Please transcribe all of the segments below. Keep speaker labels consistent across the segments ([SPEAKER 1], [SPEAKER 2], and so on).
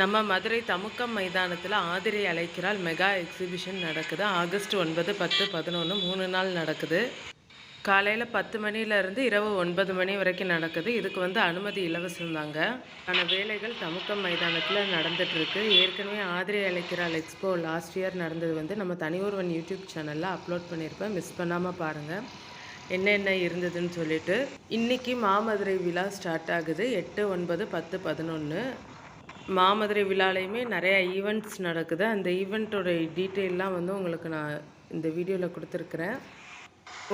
[SPEAKER 1] நம்ம மதுரை தமுக்கம் மைதானத்தில் ஆதிரை அழைக்கிறாள் மெகா எக்ஸிபிஷன் நடக்குது. ஆகஸ்ட் ஒன்பது பத்து பதினொன்று மூணு நாள் நடக்குது. காலையில் பத்து மணிலேருந்து இரவு ஒன்பது மணி வரைக்கும் நடக்குது. இதுக்கு வந்து அனுமதி இலவசம் தாங்க. ஆன வேலைகள் தமுக்கம் மைதானத்தில் நடந்துகிட்ருக்கு ஏற்கனவே ஆதிரை அழைக்கிறாள் எக்ஸ்போ லாஸ்ட் இயர் நடந்தது வந்து நம்ம தனியொருவன் யூடியூப் சேனலில் அப்லோட் பண்ணியிருப்பேன் மிஸ் பண்ணாமல் பாருங்கள் என்னென்ன இருந்ததுன்னு சொல்லிட்டு. இன்றைக்கி மாமதுரை விழா ஸ்டார்ட் ஆகுது. எட்டு ஒன்பது பத்து பதினொன்று மாமதுரை விழாலையுமே நிறையா ஈவெண்ட்ஸ் நடக்குது. அந்த ஈவெண்ட்டோட டீட்டெயிலெலாம் வந்து உங்களுக்கு நான் இந்த வீடியோவில் கொடுத்துருக்குறேன்.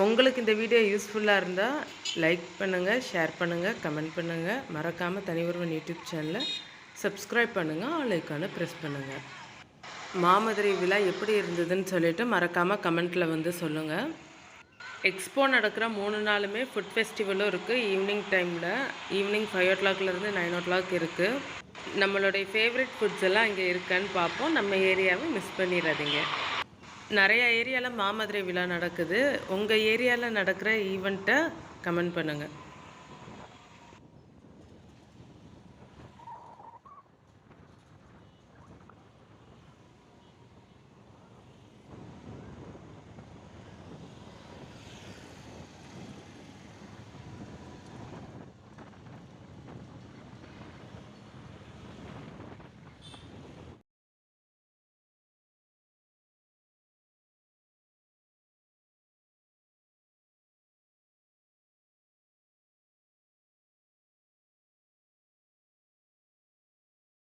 [SPEAKER 1] உங்களுக்கு இந்த வீடியோ யூஸ்ஃபுல்லாக இருந்தால் லைக் பண்ணுங்கள் ஷேர் பண்ணுங்கள் கமெண்ட் பண்ணுங்கள் மறக்காமல் தனிஒருவன் யூடியூப் சேனலை சப்ஸ்கிரைப் பண்ணுங்கள் ஆல் ஐக்கானை ப்ரெஸ் பண்ணுங்கள் மாமதுரை விழா எப்படி இருந்ததுன்னு சொல்லிவிட்டு மறக்காமல் கமெண்ட்டில் வந்து சொல்லுங்கள் எக்ஸ்போ நடக்கிற மூணு நாளுமே ஃபுட் ஃபெஸ்டிவலும் இருக்குது ஈவினிங் டைமில் ஈவினிங் ஃபைவ் ஓ கிளாக்லேருந்து நைன் ஓ கிளாக் இருக்குது நம்மளுடைய ஃபேவரட் ஃபுட்ஸ் எல்லாம் இங்கே இருக்கான்னு பார்ப்போம். நம்ம ஏரியாவை மிஸ் பண்ணிடாதீங்க நிறைய ஏரியாவில் மாமதுரை விழா நடக்குது. உங்கள் ஏரியாவில் நடக்கிற ஈவெண்ட்டை கமெண்ட் பண்ணுங்கள்